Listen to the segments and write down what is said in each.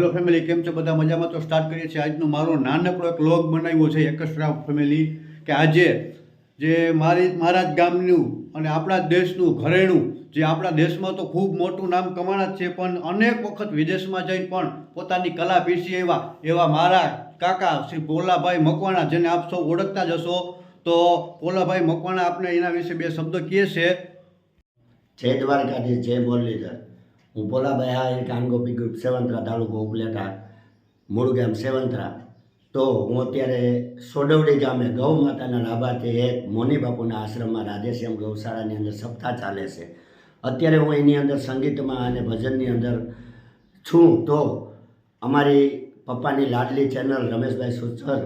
Hello family કેમ છે? બધા મજામાં? તો સ્ટાર્ટ કરીએ છીએ આજનો મારો નાનકડો એક લોગ બનાવ્યો છે, એકસ્ટ્રા ફેમિલી કે આજે જે મારી, મારા જ ગામનું અને આપણા દેશનું ઘરેણું, જે આપણા દેશમાં તો ખૂબ મોટું નામ કમાણા છે, પણ અનેક વખત વિદેશમાં જઈને પણ પોતાની કલા પીસી એવા એવા મારા કાકા શ્રી પોલાભાઈ મકવાણા, જેને આપ સૌ ઓળખતા જ હશો, તો પોલાભાઈ મકવાણા આપણે એના વિશે બે શબ્દો કહે છે. જય દ્વારકાધીશ, જય મુરલીધર. હું ભોલાભાઈ હા કાનગોપી ગ્રુપ સેવંતરા તાલુકો ઉપલેટા મૂળ ગામ સેવંતરા તો હું અત્યારે સોડવડી ગામે ગૌ માતાના લાભાર્થી એક મોની બાપુના આશ્રમમાં રાધેશ્યામ ગૌશાળાની અંદર સપ્તાહ ચાલે છે. અત્યારે હું એની અંદર સંગીતમાં અને ભજનની અંદર છું. તો અમારી પપ્પાની લાડલી ચેનલ રમેશભાઈ સુચર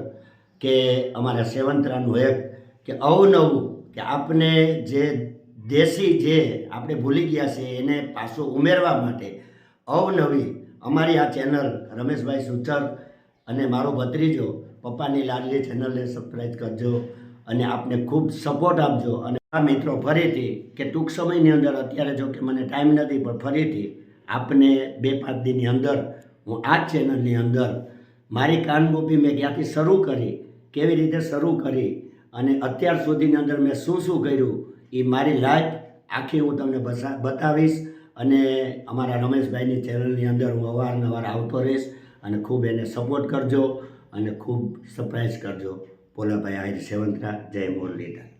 કે અમારા સેવંતરાનું એક કે અવનવું કે આપને જે દેશી જે આપણે ભૂલી ગયા છે, એને પાછું ઉમેરવા માટે અવનવી અમારી આ ચેનલ રમેશભાઈ સુથર અને મારો ભત્રીજો પપ્પાની લાડલી ચેનલને સબસ્ક્રાઈબ કરજો અને આપને ખૂબ સપોર્ટ આપજો. અને આ મિત્રો ફરીથી કે ટૂંક સમયની અંદર અત્યારે જો કે મને ટાઈમ નથી, પણ ફરીથી આપને બે પાંચ દિનની અંદર હું આ ચેનલની અંદર મારી કાનગોપી મેં ક્યાંથી શરૂ કરી, કેવી રીતે શરૂ કરી અને અત્યાર સુધીની અંદર મેં શું શું કર્યું એ મારી લાઈફ આખી હું તમને બતાવીશ અને અમારા રમેશભાઈની ચેનલની અંદર હું અવારનવાર આવતો રહીશ અને ખૂબ એને સપોર્ટ કરજો અને ખૂબ સરપ્રાઈઝ કરજો. પોલાભાઈ આહિર સેવંતરા જય મુરલીધર.